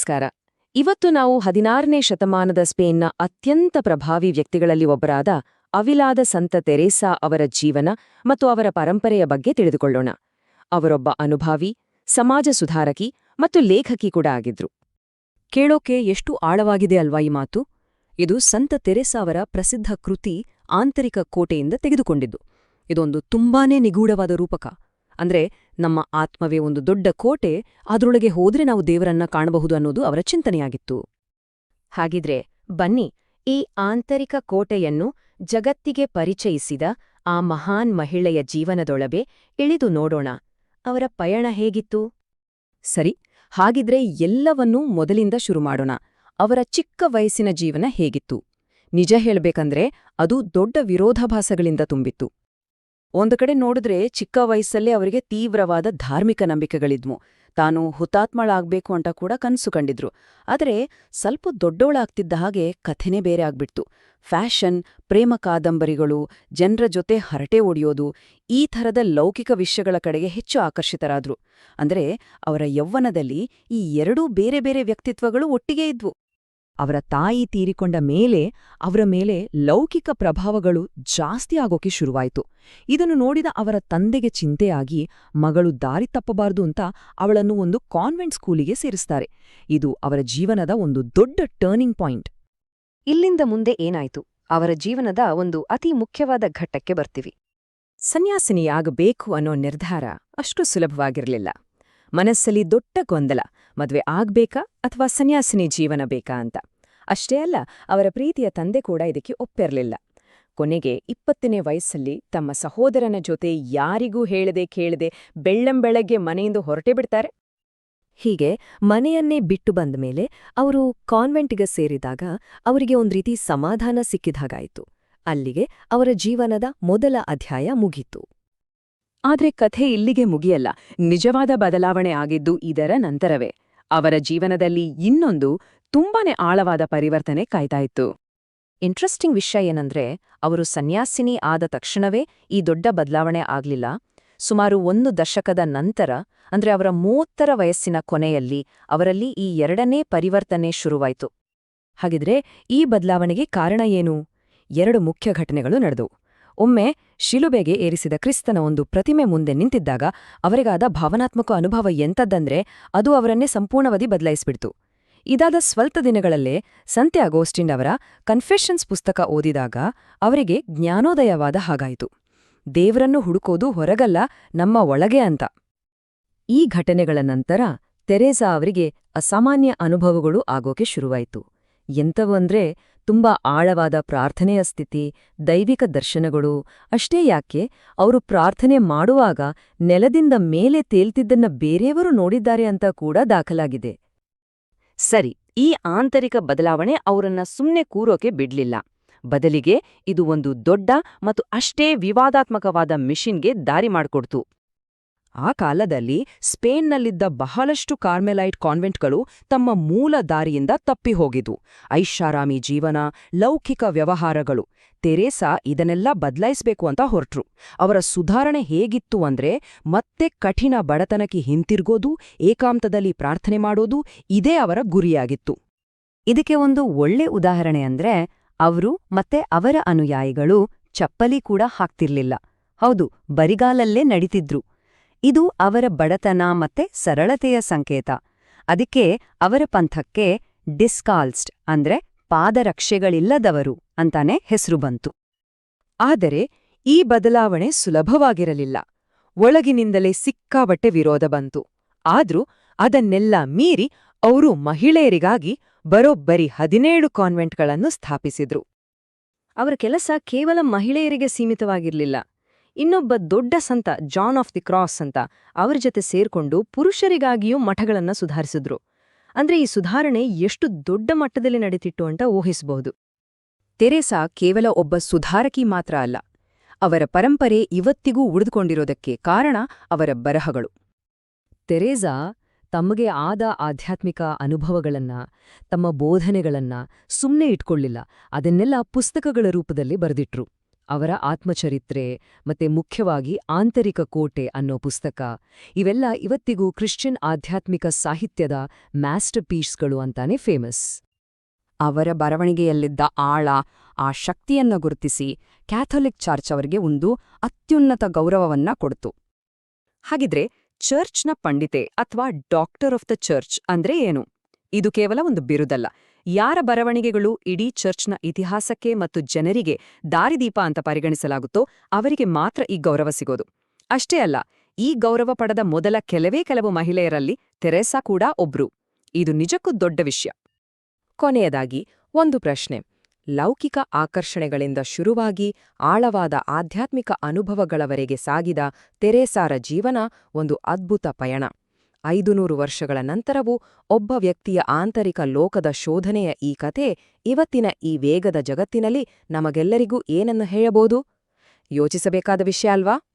ನಮಸ್ಕಾರ. ಇವತ್ತು ನಾವು ಹದಿನಾರನೇ ಶತಮಾನದ ಸ್ಪೇನ್ನ ಅತ್ಯಂತ ಪ್ರಭಾವಿ ವ್ಯಕ್ತಿಗಳಲ್ಲಿ ಒಬ್ಬರಾದ ಅವಿಲಾದ ಸಂತ ತೆರೇಸಾ ಅವರ ಜೀವನ ಮತ್ತು ಅವರ ಪರಂಪರೆಯ ಬಗ್ಗೆ ತಿಳಿದುಕೊಳ್ಳೋಣ. ಅವರೊಬ್ಬ ಅನುಭಾವಿ, ಸಮಾಜ ಸುಧಾರಕಿ ಮತ್ತು ಲೇಖಕಿ ಕೂಡ ಆಗಿದ್ರು. ಕೇಳೋಕೆ ಎಷ್ಟು ಆಳವಾಗಿದೆ ಅಲ್ವಾ ಈ ಮಾತು? ಇದು ಸಂತ ತೆರೇಸಾ ಅವರ ಪ್ರಸಿದ್ಧ ಕೃತಿ ಆಂತರಿಕ ಕೋಟೆಯಿಂದ ತೆಗೆದುಕೊಂಡಿದ್ದು. ಇದೊಂದು ತುಂಬಾನೇ ನಿಗೂಢವಾದ ರೂಪಕ. ಅಂದ್ರೆ ನಮ್ಮ ಆತ್ಮವೇ ಒಂದು ದೊಡ್ಡ ಕೋಟೆ, ಅದರೊಳಗೆ ಹೋದ್ರೆ ನಾವು ದೇವರನ್ನ ಕಾಣಬಹುದು ಅನ್ನೋದು ಅವರ ಚಿಂತನೆಯಾಗಿತ್ತು. ಹಾಗಿದ್ರೆ ಬನ್ನಿ, ಈ ಆಂತರಿಕ ಕೋಟೆಯನ್ನು ಜಗತ್ತಿಗೆ ಪರಿಚಯಿಸಿದ ಆ ಮಹಾನ್ ಮಹಿಳೆಯ ಜೀವನದೊಳಗೆ ಇಳಿದು ನೋಡೋಣ. ಅವರ ಪಯಣ ಹೇಗಿತ್ತು? ಸರಿ, ಹಾಗಿದ್ರೆ ಎಲ್ಲವನ್ನೂ ಮೊದಲಿಂದ ಶುರು ಮಾಡೋಣ. ಅವರ ಚಿಕ್ಕ ವಯಸ್ಸಿನ ಜೀವನ ಹೇಗಿತ್ತು? ನಿಜ ಹೇಳಬೇಕಂದ್ರೆ ಅದು ದೊಡ್ಡ ವಿರೋಧಾಭಾಸಗಳಿಂದ ತುಂಬಿತ್ತು. ಒಂದು ಕಡೆ ನೋಡಿದ್ರೆ ಚಿಕ್ಕ ವಯಸ್ಸಲ್ಲೇ ಅವರಿಗೆ ತೀವ್ರವಾದ ಧಾರ್ಮಿಕ ನಂಬಿಕೆಗಳಿದ್ವು. ತಾನು ಹುತಾತ್ಮಳಾಗ್ಬೇಕು ಅಂತ ಕೂಡ ಕನಸು ಕಂಡಿದ್ರು. ಆದರೆ ಸ್ವಲ್ಪ ದೊಡ್ಡವಳಾಗ್ತಿದ್ದ ಹಾಗೆ ಕಥೆನೇ ಬೇರೆ ಆಗ್ಬಿಡ್ತು. ಫ್ಯಾಷನ್, ಪ್ರೇಮ ಕಾದಂಬರಿಗಳು, ಜನರ ಜೊತೆ ಹರಟೆ ಒಡೆಯೋದು ಈ ಥರದ ಲೌಕಿಕ ವಿಷಯಗಳ ಕಡೆಗೆ ಹೆಚ್ಚು ಆಕರ್ಷಿತರಾದ್ರು. ಅಂದ್ರೆ ಅವರ ಯೌವ್ವನದಲ್ಲಿ ಈ ಎರಡೂ ಬೇರೆ ಬೇರೆ ವ್ಯಕ್ತಿತ್ವಗಳು ಒಟ್ಟಿಗೆ ಇದ್ವು. ಅವರ ತಾಯಿ ತೀರಿಕೊಂಡ ಮೇಲೆ ಅವರ ಮೇಲೆ ಲೌಕಿಕ ಪ್ರಭಾವಗಳು ಜಾಸ್ತಿ ಆಗೋಕೆ ಶುರುವಾಯಿತು. ಇದನ್ನು ನೋಡಿದ ಅವರ ತಂದೆಗೆ ಚಿಂತೆಯಾಗಿ, ಮಗಳು ದಾರಿ ತಪ್ಪಬಾರದು ಅಂತ ಅವಳನ್ನು ಒಂದು ಕಾನ್ವೆಂಟ್ ಸ್ಕೂಲಿಗೆ ಸೇರಿಸ್ತಾರೆ. ಇದು ಅವರ ಜೀವನದ ಒಂದು ದೊಡ್ಡ ಟರ್ನಿಂಗ್ ಪಾಯಿಂಟ್. ಇಲ್ಲಿಂದ ಮುಂದೆ ಏನಾಯ್ತು? ಅವರ ಜೀವನದ ಒಂದು ಅತಿ ಮುಖ್ಯವಾದ ಘಟ್ಟಕ್ಕೆ ಬರ್ತೀವಿ. ಸನ್ಯಾಸಿನಿಯಾಗಬೇಕು ಅನ್ನೋ ನಿರ್ಧಾರ ಅಷ್ಟು ಸುಲಭವಾಗಿರಲಿಲ್ಲ. ಮನಸ್ಸಲ್ಲಿ ದೊಡ್ಡ ಗೊಂದಲ. ಮದುವೆ ಆಗ್ಬೇಕಾ ಅಥವಾ ಸನ್ಯಾಸಿನಿ ಜೀವನ ಬೇಕಾ ಅಂತ. ಅಷ್ಟೇ ಅಲ್ಲ, ಅವರ ಪ್ರೀತಿಯ ತಂದೆ ಕೂಡ ಇದಕ್ಕೆ ಒಪ್ಪಿರಲಿಲ್ಲ. ಕೊನೆಗೆ ಇಪ್ಪತ್ತನೇ ವಯಸ್ಸಲ್ಲಿ ತಮ್ಮ ಸಹೋದರನ ಜೊತೆ ಯಾರಿಗೂ ಹೇಳದೆ ಕೇಳದೆ ಬೆಳ್ಳಂಬೆಳಗ್ಗೆ ಮನೆಯಿಂದ ಹೊರಟೇ ಬಿಡ್ತಾರೆ. ಹೀಗೆ ಮನೆಯನ್ನೇ ಬಿಟ್ಟು ಬಂದ ಮೇಲೆ ಅವರು ಕಾನ್ವೆಂಟ್ಗೆ ಸೇರಿದಾಗ ಅವರಿಗೆ ಒಂದು ರೀತಿ ಸಮಾಧಾನ ಸಿಕ್ಕಿದಾಗಾಯಿತು ಅಲ್ಲಿಗೆ ಅವರ ಜೀವನದ ಮೊದಲ ಅಧ್ಯಾಯ ಮುಗೀತು. ಆದ್ರೆ ಕಥೆ ಇಲ್ಲಿಗೆ ಮುಗಿಯಲ್ಲ. ನಿಜವಾದ ಬದಲಾವಣೆ ಆಗಿದ್ದು ಇದರ ನಂತರವೇ. ಅವರ ಜೀವನದಲ್ಲಿ ಇನ್ನೊಂದು ತುಂಬಾನೇ ಆಳವಾದ ಪರಿವರ್ತನೆ ಕಾಯ್ತಾಯಿತ್ತು. ಇಂಟ್ರೆಸ್ಟಿಂಗ್ ವಿಷಯ ಏನಂದ್ರೆ, ಅವರು ಸನ್ಯಾಸಿನಿ ಆದ ತಕ್ಷಣವೇ ಈ ದೊಡ್ಡ ಬದಲಾವಣೆ ಆಗ್ಲಿಲ್ಲ. ಸುಮಾರು ಒಂದು ದಶಕದ ನಂತರ, ಅಂದ್ರೆ ಅವರ ಮೂವತ್ತರ ವಯಸ್ಸಿನ ಕೊನೆಯಲ್ಲಿ, ಅವರಲ್ಲಿ ಈ ಎರಡನೇ ಪರಿವರ್ತನೆ ಶುರುವಾಯಿತು. ಹಾಗಿದ್ರೆ ಈ ಬದಲಾವಣೆಗೆ ಕಾರಣ ಏನು? ಎರಡು ಮುಖ್ಯ ಘಟನೆಗಳು ನಡೆದವು. ಒಮ್ಮೆ ಶಿಲುಬೆಗೆ ಏರಿಸಿದ ಕ್ರಿಸ್ತನ ಒಂದು ಪ್ರತಿಮೆ ಮುಂದೆ ನಿಂತಿದ್ದಾಗ ಅವರಿಗಾದ ಭಾವನಾತ್ಮಕ ಅನುಭವ ಎಂಥದ್ದಂದ್ರೆ ಅದು ಅವರನ್ನೇ ಸಂಪೂರ್ಣವಧಿ ಬದಲಾಯಿಸಿಬಿಡ್ತು. ಇದಾದ ಸ್ವಲ್ಪ ದಿನಗಳಲ್ಲೇ ಸಂತೆ ಅಗೋಸ್ಟಿನ್ ಅವರ ಕನ್ಫೆಷನ್ಸ್ ಪುಸ್ತಕ ಓದಿದಾಗ ಅವರಿಗೆ ಜ್ಞಾನೋದಯವಾದ ಹಾಗಾಯಿತು. ದೇವರನ್ನು ಹುಡುಕೋದು ಹೊರಗಲ್ಲ, ನಮ್ಮ ಒಳಗೆ ಅಂತ. ಈ ಘಟನೆಗಳ ನಂತರ ತೆರೇಸಾ ಅವರಿಗೆ ಅಸಾಮಾನ್ಯ ಅನುಭವಗಳು ಆಗೋಕೆ ಶುರುವಾಯಿತು. ಎಂಥವು ಅಂದ್ರೆ ತುಂಬಾ ಆಳವಾದ ಪ್ರಾರ್ಥನೆಯ ಸ್ಥಿತಿ, ದೈವಿಕ ದರ್ಶನಗಳು. ಅಷ್ಟೇ ಯಾಕೆ, ಅವರು ಪ್ರಾರ್ಥನೆ ಮಾಡುವಾಗ ನೆಲದಿಂದ ಮೇಲೆ ತೇಲ್ತಿದ್ದನ್ನ ಬೇರೆಯವರು ನೋಡಿದ್ದಾರೆ ಅಂತ ಕೂಡ ದಾಖಲಾಗಿದೆ. ಸರಿ, ಈ ಆಂತರಿಕ ಬದಲಾವಣೆ ಅವರನ್ನ ಸುಮ್ನೆ ಕೂರೋಕೆ ಬಿಡ್ಲಿಲ್ಲ. ಬದಲಿಗೆ ಇದು ಒಂದು ದೊಡ್ಡ ಮತ್ತು ಅಷ್ಟೇ ವಿವಾದಾತ್ಮಕವಾದ ಮಿಷಿನ್ಗೆ ದಾರಿ ಮಾಡಿಕೊಡ್ತು. ಆ ಕಾಲದಲ್ಲಿ ಸ್ಪೇನ್ನಲ್ಲಿದ್ದ ಬಹಳಷ್ಟು ಕಾರ್ಮೆಲೈಟ್ ಕಾನ್ವೆಂಟ್ಗಳು ತಮ್ಮ ಮೂಲ ದಾರಿಯಿಂದ ತಪ್ಪಿ ಹೋಗಿದ್ವು ಐಷಾರಾಮಿ ಜೀವನ, ಲೌಕಿಕ ವ್ಯವಹಾರಗಳು, ತೆರೇಸಾ ಇದನ್ನೆಲ್ಲ ಬದಲಾಯಿಸಬೇಕು ಅಂತ ಹೊರಟ್ರು. ಅವರ ಸುಧಾರಣೆ ಹೇಗಿತ್ತು ಅಂದ್ರೆ ಮತ್ತೆ ಕಠಿಣ ಬಡತನಕ್ಕೆ ಹಿಂತಿರ್ಗೋದು, ಏಕಾಂತದಲ್ಲಿ ಪ್ರಾರ್ಥನೆ ಮಾಡೋದು ಇದೇ ಅವರ ಗುರಿಯಾಗಿತ್ತು. ಇದಕ್ಕೆ ಒಂದು ಒಳ್ಳೆ ಉದಾಹರಣೆ ಅಂದ್ರೆ ಅವರು ಮತ್ತೆ ಅವರ ಅನುಯಾಯಿಗಳು ಚಪ್ಪಲಿ ಕೂಡ ಹಾಕ್ತಿರ್ಲಿಲ್ಲ. ಹೌದು, ಬರಿಗಾಲಲ್ಲೇ ನಡಿತಿದ್ರು. ಇದು ಅವರ ಬಡತನ ಮತ್ತೆ ಸರಳತೆಯ ಸಂಕೇತ. ಅದಕ್ಕೆ ಅವರ ಪಂಥಕ್ಕೆ ಡಿಸ್ಕಾಲ್ಸ್ಡ್ ಅಂದ್ರೆ ಪಾದರಕ್ಷೆಗಳಿಲ್ಲದವರು ಅಂತಾನೆ ಹೆಸರು ಬಂತು. ಆದರೆ ಈ ಬದಲಾವಣೆ ಸುಲಭವಾಗಿರಲಿಲ್ಲ. ಒಳಗಿನಿಂದಲೇ ಸಿಕ್ಕಾಬಟ್ಟೆ ವಿರೋಧ ಬಂತು. ಆದ್ರೂ ಅದನ್ನೆಲ್ಲ ಮೀರಿ ಅವರು ಮಹಿಳೆಯರಿಗಾಗಿ ಬರೋಬ್ಬರಿ ಹದಿನೇಳು ಕಾನ್ವೆಂಟ್ಗಳನ್ನು ಸ್ಥಾಪಿಸಿದ್ರು. ಅವರ ಕೆಲಸ ಕೇವಲ ಮಹಿಳೆಯರಿಗೆ ಸೀಮಿತವಾಗಿರ್ಲಿಲ್ಲ. ಇನ್ನೊಬ್ಬ ದೊಡ್ಡ ಸಂತ, ಜಾನ್ ಆಫ್ ದಿ ಕ್ರಾಸ್ ಅಂತ, ಅವರ ಜೊತೆ ಸೇರ್ಕೊಂಡು ಪುರುಷರಿಗಾಗಿಯೂ ಮಠಗಳನ್ನ ಸುಧಾರಿಸಿದ್ರು. ಅಂದ್ರೆ ಈ ಸುಧಾರಣೆ ಎಷ್ಟು ದೊಡ್ಡ ಮಟ್ಟದಲ್ಲಿ ನಡೆದಿತ್ತು ಅಂತ ಊಹಿಸಬಹುದು. ತೆರೆಸಾ ಕೇವಲ ಒಬ್ಬ ಸುಧಾರಕಿ ಮಾತ್ರ ಅಲ್ಲ, ಅವರ ಪರಂಪರೆ ಇವತ್ತಿಗೂ ಉಳಿದುಕೊಂಡಿರೋದಕ್ಕೆ ಕಾರಣ ಅವರ ಬರಹಗಳು. ತೆರೇಸಾ ತಮಗೆ ಆದ ಆಧ್ಯಾತ್ಮಿಕ ಅನುಭವಗಳನ್ನ, ತಮ್ಮ ಬೋಧನೆಗಳನ್ನ ಸುಮ್ಮನೆ ಇಟ್ಕೊಳ್ಳಿಲ್ಲ, ಅದನ್ನೆಲ್ಲ ಪುಸ್ತಕಗಳ ರೂಪದಲ್ಲಿ ಬರೆದಿಟ್ರು. ಅವರ ಆತ್ಮಚರಿತ್ರೆ ಮತ್ತೆ ಮುಖ್ಯವಾಗಿ ಆಂತರಿಕ ಕೋಟೆ ಅನ್ನೋ ಪುಸ್ತಕ. ಇವೆಲ್ಲ ಇವತ್ತಿಗೂ ಕ್ರಿಶ್ಚಿಯನ್ ಆಧ್ಯಾತ್ಮಿಕ ಸಾಹಿತ್ಯದ ಮ್ಯಾಸ್ಟರ್ ಪೀಸ್ಗಳು ಅಂತಾನೆ ಫೇಮಸ್. ಅವರ ಬರವಣಿಗೆಯಲ್ಲಿದ್ದ ಆಳ, ಆ ಶಕ್ತಿಯನ್ನು ಗುರುತಿಸಿ ಕ್ಯಾಥೋಲಿಕ್ ಚರ್ಚ್ ಅವರಿಗೆ ಒಂದು ಅತ್ಯುನ್ನತ ಗೌರವವನ್ನ ಕೊಡ್ತು. ಹಾಗಿದ್ರೆ ಚರ್ಚ್ನ ಪಂಡಿತೆ ಅಥವಾ ಡಾಕ್ಟರ್ ಆಫ್ ದ ಚರ್ಚ್ ಅಂದ್ರೆ ಏನು? ಇದು ಕೇವಲ ಒಂದು ಬಿರುದಲ್ಲ. ಯಾರ ಬರವಣಿಗೆಗಳು ಇಡೀ ಚರ್ಚ್ನ ಇತಿಹಾಸಕ್ಕೆ ಮತ್ತು ಜನರಿಗೆ ದಾರಿದೀಪ ಅಂತ ಪರಿಗಣಿಸಲಾಗುತ್ತೋ ಅವರಿಗೆ ಮಾತ್ರ ಈ ಗೌರವ ಸಿಗೋದು. ಅಷ್ಟೇ ಅಲ್ಲ, ಈ ಗೌರವ ಪಡೆದ ಮೊದಲ ಕೆಲವೇ ಕೆಲವು ಮಹಿಳೆಯರಲ್ಲಿ ತೆರೆಸಾ ಕೂಡ ಒಬ್ರು. ಇದು ನಿಜಕ್ಕೂ ದೊಡ್ಡ ವಿಷಯ. ಕೊನೆಯದಾಗಿ, ಒಂದು ಪ್ರಶ್ನೆ. ಲೌಕಿಕ ಆಕರ್ಷಣೆಗಳಿಂದ ಶುರುವಾಗಿ ಆಳವಾದ ಆಧ್ಯಾತ್ಮಿಕ ಅನುಭವಗಳವರೆಗೆ ಸಾಗಿದ ತೆರೆಸಾರ ಜೀವನ ಒಂದು ಅದ್ಭುತ ಪಯಣ. ಐದುನೂರು ವರ್ಷಗಳ ನಂತರವೂ ಒಬ್ಬ ವ್ಯಕ್ತಿಯ ಆಂತರಿಕ ಲೋಕದ ಶೋಧನೆಯ ಈ ಕಥೆ ಇವತ್ತಿನ ಈ ವೇಗದ ಜಗತ್ತಿನಲ್ಲಿ ನಮಗೆಲ್ಲರಿಗೂ ಏನನ್ನು ಹೇಳಬಹುದು? ಯೋಚಿಸಬೇಕಾದ ವಿಷಯ ಅಲ್ವಾ?